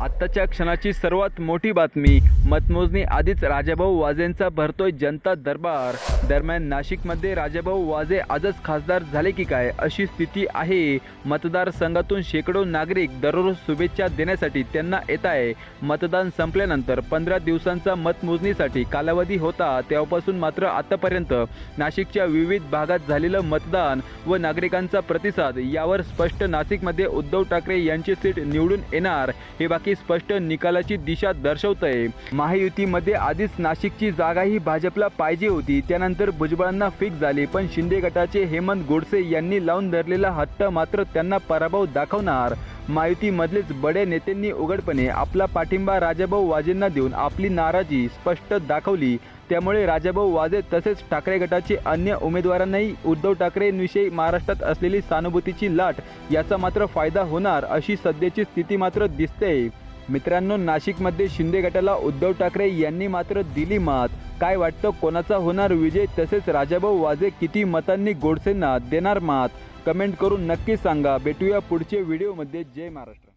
आत्ताच्या क्षणाची सर्वात मोठी बातमी मतमोजणी आधीच राजाभाऊ वाजेंचा भरतोय जनता दरबार. दरम्यान नाशिकमध्ये राजाभाऊ वाजे आजच खासदार झाले की काय अशी स्थिती आहे. मतदारसंघातून शेकडो नागरिक दररोज शुभेच्छा देण्यासाठी त्यांना येत आहे मतदान संपल्यानंतर पंधरा दिवसांचा मतमोजणीसाठी कालावधी होता तेव्हापासून मात्र आतापर्यंत नाशिकच्या विविध भागात झालेलं मतदान व नागरिकांचा प्रतिसाद यावर स्पष्ट नाशिकमध्ये उद्धव ठाकरे यांची सीट निवडून येणार हे बाकी स्पष्ट निकालाची दिशा दर्शवतंय. महायुतीमध्ये आधीच नाशिकची जागा ही भाजपला पाहिजे होती त्यानंतर भुजबळांना फिक्स झाली. पण शिंदे गटाचे हेमंत गोडसे यांनी लावून धरलेला हट्ट मात्र त्यांना पराभव दाखवणार. मायुतीमधलेच बडे नेत्यांनी उघडपणे आपला पाठिंबा राजाभाऊ वाजेंना देऊन आपली नाराजी स्पष्ट दाखवली. त्यामुळे राजाभाऊ वाजे तसेच ठाकरे गटाचे अन्य उमेदवारांनाही उद्धव ठाकरेंविषयी महाराष्ट्रात असलेली सहानुभूतीची लाट याचा मात्र फायदा होणार अशी सध्याची स्थिती मात्र दिसते मित्रांनो नाशिकमध्ये शिंदे गटाला उद्धव ठाकरे यांनी मात्र दिली मात. काय वाटतं कोणाचा होणार विजय? तसेच राजाभाऊ वाजे किती मतांनी गोडसेंना देणार मात? कमेंट करून नक्की सांगा. भेटूया पुढचे व्हिडिओमध्ये जय महाराष्ट्र.